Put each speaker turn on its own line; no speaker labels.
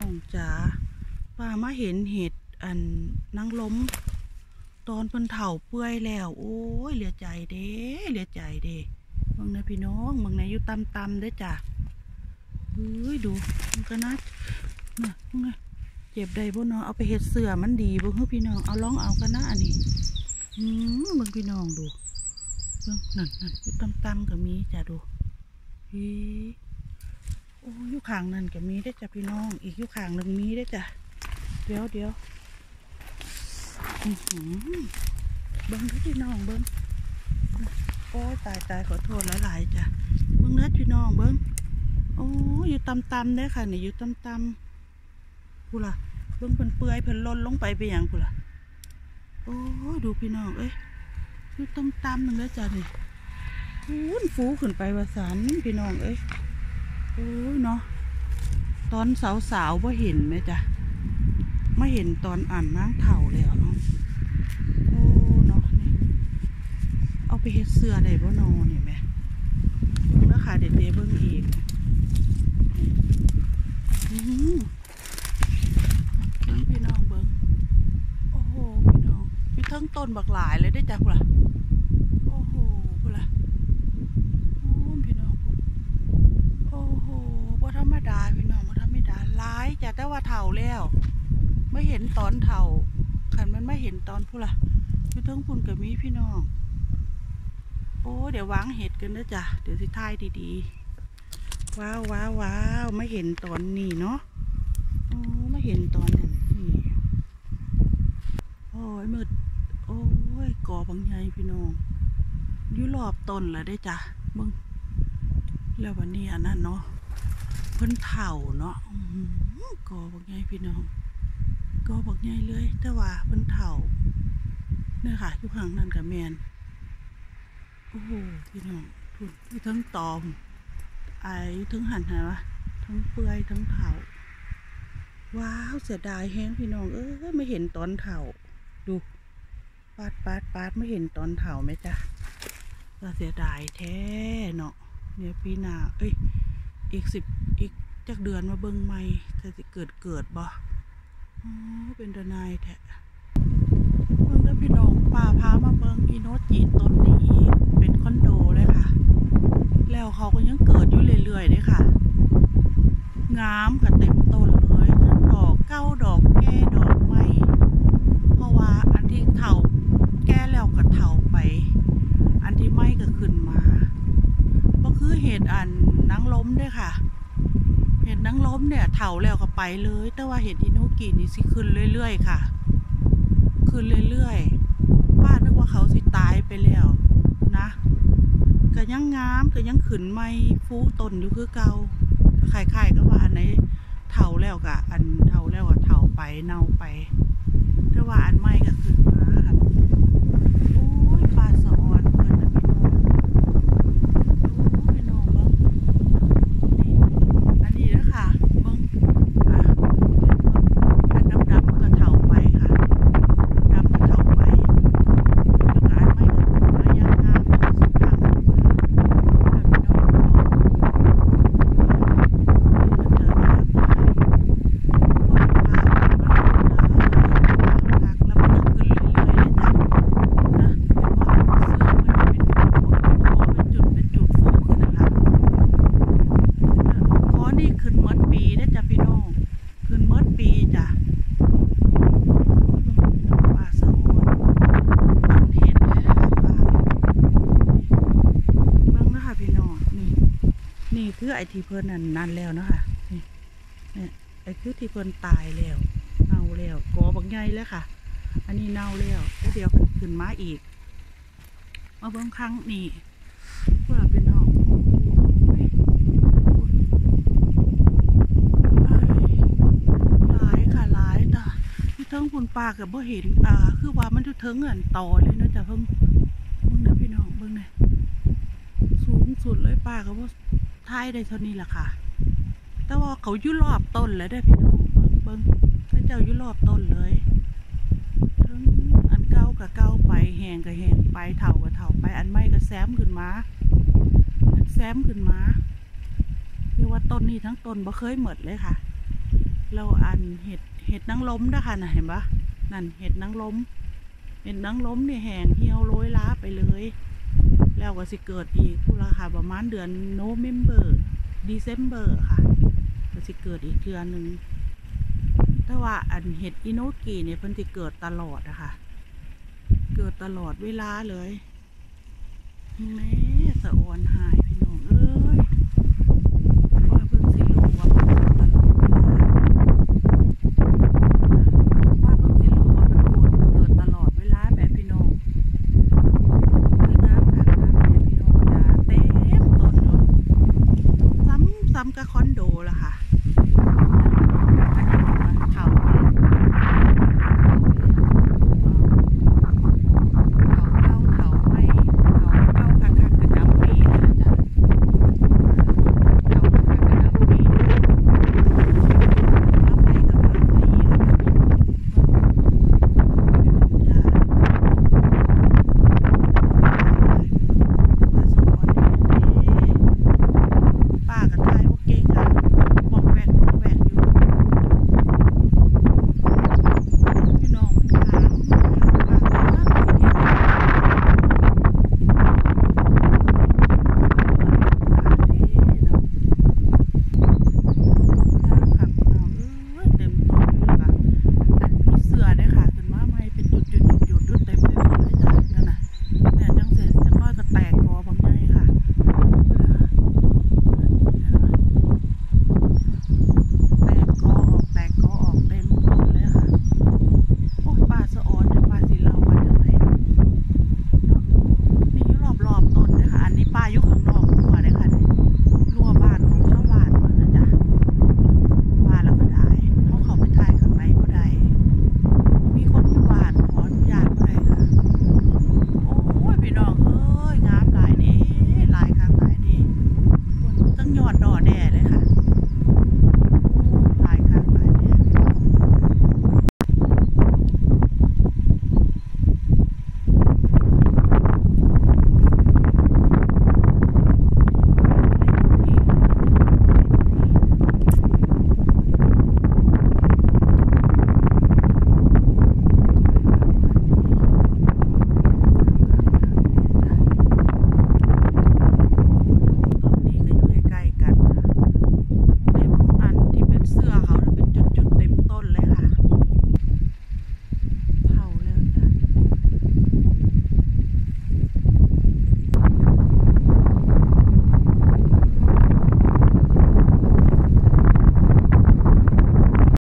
น้องจ๋าป้ามาเห็นเห็ดอันนางล้ม ตอนเพิ่นเฒ่าเปื่อยแล้ว โอ้ยเหลือใจเด้เหลือใจเด้เบิ่งนะพี่น้องเบิ่งนะอยู่ตำตำเด้อจ้ะเฮ้ยดูมันก็นะน่ะเบิ่งนะเจ็บใดบ่เนาะเอาไปเฮ็ดเสือมันดีบ่เฮ้พี่น้องเอาลองเอากันนะอันนี้อืมเบิ่งพี่น้องดูเบิ่งนั่นนั่นอยู่ตำตำก็มีจ้ะดูเฮ้ อยู่ข้างนั่นก็มีได้จ้ะพี่น้อง อีกอยู่ข้างหนึ่งมีได้จ้ะเดี๋ยวเดี๋ยวเบิ้งเด้อพี่น้องเบิ้งโอ้ตายตายขอโทษหลายๆจ้ะเบิ้งเนื้อพี่น้องเบิ้งโอ้ยอยู่ตำตำๆเด้อค่ะนี่อยู่ตำตำๆกูล่ะเบิ้งเพิ่นเปื่อยเพิ่นล่นลงไปไปอย่างกูล่ะโอ้ดูพี่น้องเอ้ยอยู่ตำตำๆหนึ่งแล้วจ้ะนี่ฟูนฟูขึ้นไปวาสารพี่น้องเอ้ย โอ้ยเนาะตอนสาวๆบ่าเห็นไหมจ้ะไม่เห็นตอนอ่านนางเถ่าแล้วเนาะโอ้เนาะนี่เอาไปเฮ็ดเสื้อได้บ่นอนี่แหมเบิ่งแล้วค่ะเด็ดเดเบิ่งอีกอื้อหือเบิ่งพี่น้องเบิ่งโอ้โหพี่น้องมีทั้งต้นบักหลายเลยได้จ้ะพุ่นล่ะโอ้โหพุ่นล่ะโอ้พี่น้องพุ่นโอ้โหบ่ธรรมดาพี่น้องบ่ธรรมดาหลาย จ้ะแต่ว่าเฒ่าแล้วไม่เห็นตอนเฒ่าขันมันไม่เห็นตอนผู้ละอยู่เทั้งพุ่นกับมีพี่น้อง โอ้เดี๋ยววางเห็ดกันนะจ้ะเดี๋ยวสิทายดีๆ ว้าวว้าวว้าวไม่เห็นตอนนี้เนาะโอ้ไม่เห็นตอนนั้นนี่โอ้ยมืดโอ้ยกอบางใหญ่พี่น้องอยู่รอบต้นแล้วได้จ้ะมึงแล้ววันนี้อันนั้นเนาะเพิ่นเฒ่าเนาะ กอบางใหญ่พี่น้องก็บอกไงเลยแต่ว่าเพิ่นเฒ่าเนี่ยค่ะอยู่ข้างนั้นกับแมนโอ้โหพี่น้องทุนทั้งตอมไอ้ทั้งหันหาวะทั้งเปื่อยทั้งเฒ่าว้าวเสียดายแฮงพี่น้องเออไม่เห็นตอนเฒ่า ดูปาดปาดปาดไม่เห็นตอนเฒ่าไหมจ๊ะก็เสียดายแท้เนาะเนี่ยปีหน้าเอ้ยอีกสิบอีก จากเดือนมาเบิ่งใหม่จะสิเกิดเกิดบ่อ๋อเป็นดนายแทะเบิ่งแล้วพี่น้องป่าพามาเบิ่งอีโนจิต้นนี้เป็นคอนโดเลยค่ะ แล้วเขาก็ยังเกิดอยู่เรื่อยๆเลยค่ะ งามกับเต็มต้นเลยทั้งดอกเก้าดอกแก่ดอกไม้เพราะว่าอันที่เถาแก่แล้วก็เถาไป อันที่ไม้ก็ขึ้นมาก็คือเหตุอันนังล้มด้วยค่ะ เห็ดนางล้มเนี่ยเถาแล้วก็ไป เลย แต่ว่าเห็ดอินุกินี่สิขึ้นเรื่อยๆค่ะ ขึ้นเรื่อยๆป้านึกว่าเขาสิตายไปแล้วนะก็ยังงามก็ยังขืนไม่ฟูต้นอยู่คือเก่าก็คล้ายๆก็ว่าอันไหนเถาแล้วกะอันเถาแล้วกะเถาไปเน่าไปแต่ว่าอันไม่ก็ขึ้นมาค่ะโอ้ยปลาสะออนเพิ่นนะพี่น้องโอ้ยพี่น้องเบิ่ง นี่อันนี้นะคะเบิ้งอ่าอันดำดำๆก็เถาไปค่ะดำก็เถาไปแล้วก็อันไม่ก็ขึ้นมายางงามก็สุดทางแบบพี่น้องก็เจอน้ำได้ปล่อยปลาพักแล้วมันก็ขึ้นเรื่อยๆเลยจ้ะนะเห็นว่าเสื้อมันจะเป็นหัวเป็นจุดเป็นจุดฟูขึ้นนะคะ อ๋อนี่ขึ้นเมดปีนะจ๊ะพี่น้อง ขึ้นเมดปีจ้ะป่าสะโอนต้นเห็ดเลยนะคะป่าเบิ่งนะคะพี่น้อง นี่ นี่คือ ไอทีเพิ่นนั่นนั่นแล้วเนาะคะนี่เนี่ยไอคือที่เพิ่นตายแล้วเน่าแล้วกอบักใหญ่แล้วค่ะ อันนี้เน่าแล้วแล้วเดี๋ยวขึ้นมาอีก มาเบิ่งครั้งนี่เพื่อพี่น้องโอ้ยหลายค่ะหลายต่ที่เทิงคุณปลากับบ่เห็นอ่าคือว่ามันอยู่เทิงเงินต่อเลยเนาะจ้ะเพิ่งเบิ่งนะพี่น้องเบิ่งหน่ยสูงสุดเลยปลากับว่า ท้ายได้เท่านี้แหละค่ะ แต่ว่าเขายู่รอบต้นแล้วได้พี่น้องเบิ่งเบิงเจ้ายู่รอบต้นเลยเทิงอันเก่ากับเก่าไปแหงกับแหงไปเท่ากับเท่าไป อันใหม่ก็แซมขึ้นมาอันแซมขึ้นมาเรียกว่าต้นนี้ทั้งต้นบ่เคยหมดเลยค่ะแล้วอันเห็ดเห็ดนางล้มนะคะนะเห็นปะนั่นเห็ดนางล้ม เห็ดนางล้มเนี่ยแหงเหี่ยวโรยล้าไปเลย แล้วก็สิเกิดอีกพูละค่ะประมาณเดือนโนเมมเบอร์ดีเซมเบอร์ค่ะก็สิเกิดอีกเดือนหนึ่งแต่ว่าอันเห็ดอิโนกิเนี่ยเพิ่นสิเกิดตลอดอะค่ะ เกิดตลอดเวลาเลยแม่สะออนหาย